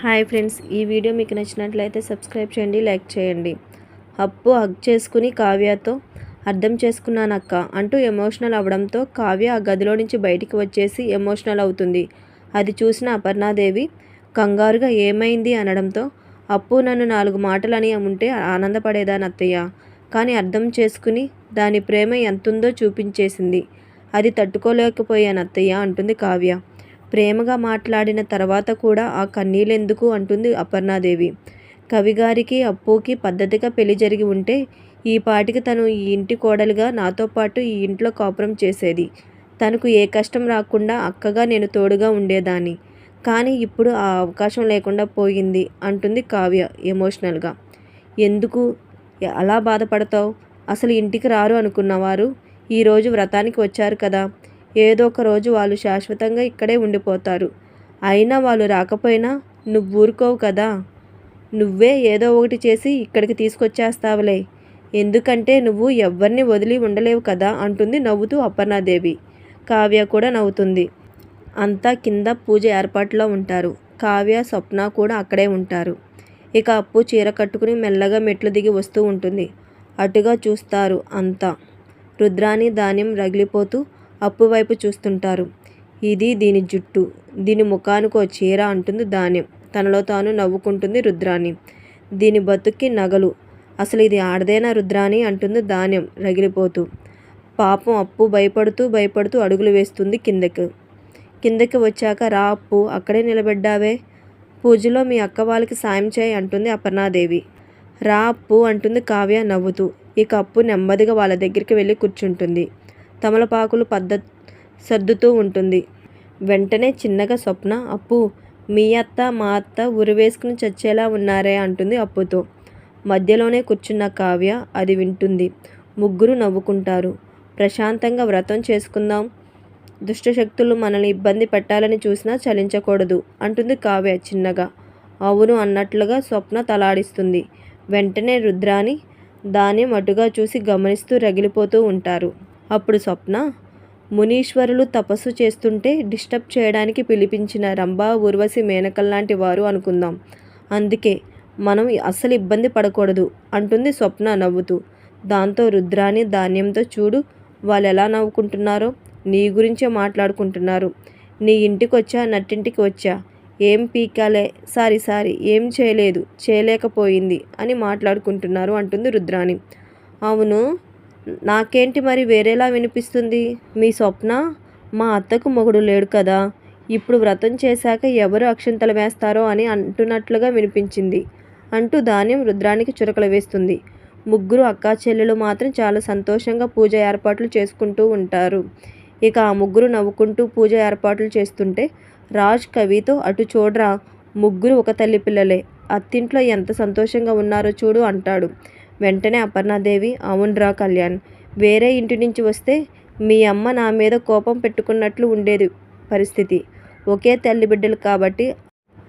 Hi friends ఈ video మీకు నచ్చినట్లయితే సబ్స్క్రైబ్ చేయండి లైక్ చేయండి. అప్పు హగ్ చేసుకుని కావ్యతో అర్థం చేసుకున్నానక్క అంటూ ఎమోషనల్ అవడంతో కావ్య ఆ గదిలో నుంచి బయటికి వచ్చేసి ఎమోషనల్ అవుతుంది. అది చూసిన అపర్ణాదేవి కంగారుగా ఏమైంది అనడంతో అప్పు నన్ను నాలుగు మాటలని ఉంటే ఆనందపడేదాని అత్తయ్య. కానీ అర్థం చేసుకుని దాని ప్రేమ ఎంతుందో చూపించేసింది. అది తట్టుకోలేకపోయాను అత్తయ్య అంటుంది కావ్య. ప్రేమగా మాట్లాడిన తర్వాత కూడా ఆ కన్నీళ్ళెందుకు అంటుంది అపర్ణాదేవి. కవిగారికి అప్పుకి పద్ధతిగా పెళ్ళి జరిగి ఉంటే ఈ పాటికి తను ఈ ఇంటి కోడలుగా నాతో పాటు ఈ ఇంట్లో కాపురం చేసేది. తనకు ఏ కష్టం రాకుండా అక్కగా నేను తోడుగా ఉండేదాన్ని. కానీ ఇప్పుడు ఆ అవకాశం లేకుండా పోయింది అంటుంది కావ్య ఎమోషనల్గా. ఎందుకు? అలా బాధపడతావు? అసలు ఇంటికి రారు అనుకున్నవారు? ఈరోజు వ్రతానికి వచ్చారు కదా. ఏదో ఒక రోజు వాళ్ళు శాశ్వతంగా ఇక్కడే ఉండిపోతారు. అయినా వాళ్ళు రాకపోయినా నువ్వు ఊరుకోవు కదా. నువ్వే ఏదో ఒకటి చేసి ఇక్కడికి తీసుకొచ్చేస్తావులే. ఎందుకంటే నువ్వు ఎవరిని వదిలి ఉండలేవు కదా అంటుంది నవ్వుతూ అపర్ణాదేవి. కావ్య కూడా నవ్వుతుంది. అంతా కింద పూజ ఏర్పాట్లో ఉంటారు. కావ్య స్వప్న కూడా అక్కడే ఉంటారు. ఇక అప్పు చీర కట్టుకుని మెల్లగా మెట్లు దిగి వస్తూ ఉంటుంది. అటుగా చూస్తారు అంతా. రుద్రాని ధాన్యం రగిలిపోతూ అప్పు వైపు చూస్తుంటారు. ఇది దీని జుట్టు. దీని ముఖానికో చీర అంటుంది ధాన్యం. తనలో తాను నవ్వుకుంటుంది రుద్రాణి. దీని బతుక్కి నగలు. అసలు ఇది ఆడదేనా రుద్రాణి? అంటుంది ధాన్యం రగిలిపోతూ. పాపం అప్పు భయపడుతూ భయపడుతూ అడుగులు వేస్తుంది కిందకు. కిందకి వచ్చాక రా అప్పు అక్కడే నిలబడ్డావే. పూజలో మీ అక్క వాళ్ళకి సాయం చేయి అంటుంది అపర్ణాదేవి. రా అప్పు అంటుంది కావ్య నవ్వుతూ. ఇక అప్పు నెమ్మదిగా వాళ్ళ దగ్గరికి వెళ్ళి కూర్చుంటుంది. తమలపాకులు పద్ధ సర్దుతూ ఉంటుంది. వెంటనే చిన్నగా స్వప్న అప్పు మీ అత్త మా అత్త ఉరివేసుకుని చచ్చేలా ఉన్నారే అంటుంది అప్పుతో. మధ్యలోనే కూర్చున్న కావ్య అది వింటుంది. ముగ్గురు నవ్వుకుంటారు. ప్రశాంతంగా వ్రతం చేసుకుందాం. దుష్టశక్తులు మనల్ని ఇబ్బంది పెట్టాలని చూసినా చలించకూడదు అంటుంది కావ్య చిన్నగా. అవును అన్నట్లుగా స్వప్న తలాడిస్తుంది. వెంటనే రుద్రాని దాన్ని మటుగా చూసి గమనిస్తూ రగిలిపోతూ ఉంటారు. అప్పుడు స్వప్న మునీశ్వరులు తపస్సు చేస్తుంటే డిస్టర్బ్ చేయడానికి పిలిపించిన రంభా ఊర్వశి మేనకల్లాంటి వారు అనుకుందాం. అందుకే మనం అస్సలు ఇబ్బంది పడకూడదు అంటుంది స్వప్న నవ్వుతూ. దాంతో రుద్రాని ధాన్యంతో చూడు వాళ్ళు ఎలా నవ్వుకుంటున్నారో నీ గురించే మాట్లాడుకుంటున్నారు. నీ ఇంటికి వచ్చా నట్టింటికి వచ్చా? ఏం పీకాలే సారీ సారీ ఏం చేయలేదు చేయలేకపోయింది అని మాట్లాడుకుంటున్నారు అంటుంది రుద్రాణి అవును నాకేంటి మరి వేరేలా వినిపిస్తుంది? మీ స్వప్న? మా అత్తకు మొగుడు లేడు కదా. ఇప్పుడు వ్రతం చేశాక ఎవరు అక్షంతలు వేస్తారో అని అంటున్నట్లుగా వినిపించింది. అంటూ ధాన్యం రుద్రానికి చురకలు వేస్తుంది. ముగ్గురు అక్కా చెల్లెలు మాత్రం చాలా సంతోషంగా పూజ ఏర్పాట్లు చేసుకుంటూ ఉంటారు. ఇక ఆ ముగ్గురు నవ్వుకుంటూ పూజ ఏర్పాట్లు చేస్తుంటే రాజ్ కవితో అటు చూడరా ముగ్గురు ఒక తల్లి పిల్లలే. అత్తింట్లో ఎంత సంతోషంగా ఉన్నారో చూడు అంటాడు. వెంటనే అపర్ణాదేవి అవునురా కళ్యాణ్ వేరే ఇంటి నుంచి వస్తే మీ అమ్మ నా మీద కోపం పెట్టుకున్నట్లు ఉండేది పరిస్థితి. ఒకే తల్లి బిడ్డలు కాబట్టి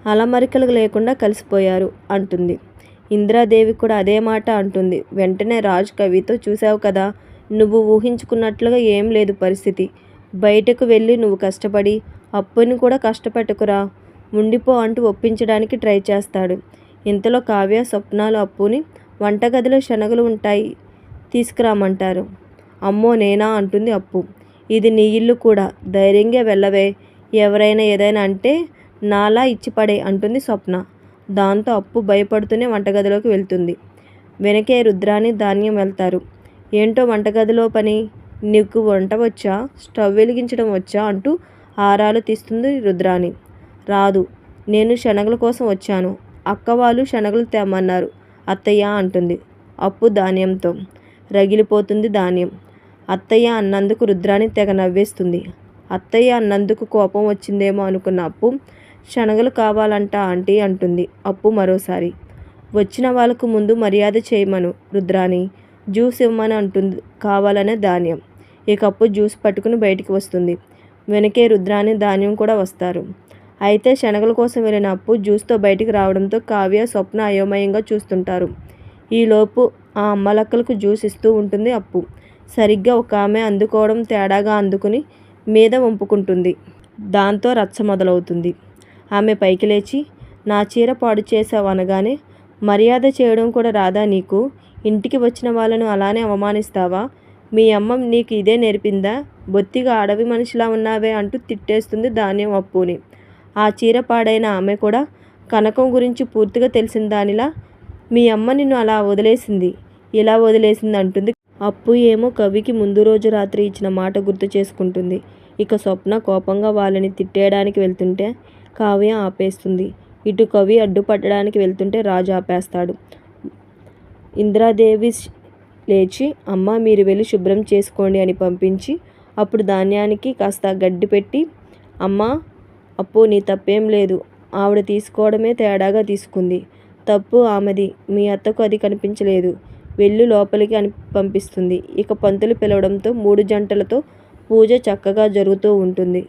అలమరికలు లేకుండా కలిసిపోయారు అంటుంది. ఇంద్రాదేవి కూడా అదే మాట అంటుంది. వెంటనే రాజ్ కవితో చూసావు కదా నువ్వు ఊహించుకున్నట్లుగా ఏం లేదు పరిస్థితి. బయటకు వెళ్ళి నువ్వు కష్టపడి అప్పుని కూడా కష్టపెట్టుకురా ఉండిపో అంటూ ఒప్పించడానికి ట్రై చేస్తాడు. ఇంతలో కావ్య స్వప్నాలు అప్పుని వంటగదిలో శనగలు ఉంటాయి తీసుకురామంటారు. అమ్మో నేనా అంటుంది అప్పు. ఇది నీ ఇల్లు కూడా. ధైర్యంగా వెళ్ళవే. ఎవరైనా ఏదైనా అంటే నాలా ఇచ్చిపడే అంటుంది స్వప్న. దాంతో అప్పు భయపడుతూనే వంటగదిలోకి వెళ్తుంది. వెనకే రుద్రాని ధాన్యం వెళ్తారు. ఏంటో వంటగదిలో పని? నీకు వంట వచ్చా? స్టవ్ వెలిగించడం వచ్చా? అంటూ ఆరాలు తీస్తుంది రుద్రాని. రాదు. నేను శనగల కోసం వచ్చాను. అక్క వాళ్ళు శనగలు తెమ్మన్నారు అత్తయ్య అంటుంది. అప్పు ధాన్యంతో. రగిలిపోతుంది ధాన్యం. అత్తయ్య అన్నందుకు రుద్రాని తెగ నవ్వేస్తుంది. అత్తయ్య అన్నందుకు కోపం వచ్చిందేమో అనుకున్న అప్పు శనగలు కావాలంట ఆంటీ అంటుంది. అప్పు మరోసారి. వచ్చిన వాళ్ళకు ముందు మర్యాద చేయమను రుద్రాని. జ్యూస్ ఇవ్వమని అంటుంది. కావాలనే ధాన్యం. ఈ కప్పు జ్యూస్ పట్టుకుని బయటికి వస్తుంది. వెనకే రుద్రాని ధాన్యం కూడా వస్తారు. అయితే శనగల కోసం వెళ్ళిన అప్పు జ్యూస్తో బయటికి రావడంతో కావ్య స్వప్న అయోమయంగా చూస్తుంటారు. ఈలోపు ఆ అమ్మలక్కలకు జ్యూస్ ఇస్తూ ఉంటుంది అప్పు. సరిగ్గా ఒక ఆమె అందుకోవడం తేడాగా అందుకుని మీద వంపుకుంటుంది. దాంతో రచ్చ మొదలవుతుంది. ఆమె పైకి లేచి నా చీర పాడు చేసావు అనగానే మర్యాద చేయడం కూడా రాదా నీకు? ఇంటికి వచ్చిన వాళ్ళను అలానే అవమానిస్తావా? మీ అమ్మ నీకు ఇదే నేర్పిందా? బొత్తిగా అడవి మనిషిలా ఉన్నావే అంటూ తిట్టేస్తుంది ధాన్యం అప్పుని. ఆ చీర పాడైన ఆమె కూడా కనకం గురించి పూర్తిగా తెలిసిన దానిలా మీ అమ్మ నిన్ను అలా వదిలేసింది. ఇలా వదిలేసింది అంటుంది. అప్పు ఏమో కవికి ముందు రోజు రాత్రి ఇచ్చిన మాట గుర్తు చేసుకుంటుంది. ఇక స్వప్న కోపంగా వాళ్ళని తిట్టేయడానికి వెళ్తుంటే కావ్య ఆపేస్తుంది. ఇటు కవి అడ్డుపట్టడానికి వెళ్తుంటే రాజు ఆపేస్తాడు. ఇందిరాదేవి లేచి అమ్మ మీరు వెళ్ళి శుభ్రం చేసుకోండి అని పంపించి అప్పుడు ధాన్యానికి కాస్త గడ్డి పెట్టి అమ్మ అప్పు నీ తప్పేం లేదు. ఆవిడ తీసుకోవడమే తేడాగా తీసుకుంది. తప్పు ఆమెది. మీ అత్తకు అది కనిపించలేదు. వెళ్ళు లోపలికి అని పంపిస్తుంది. ఇక పంతులు పిలవడంతో మూడు జంటలతో పూజ చక్కగా జరుగుతూ ఉంటుంది.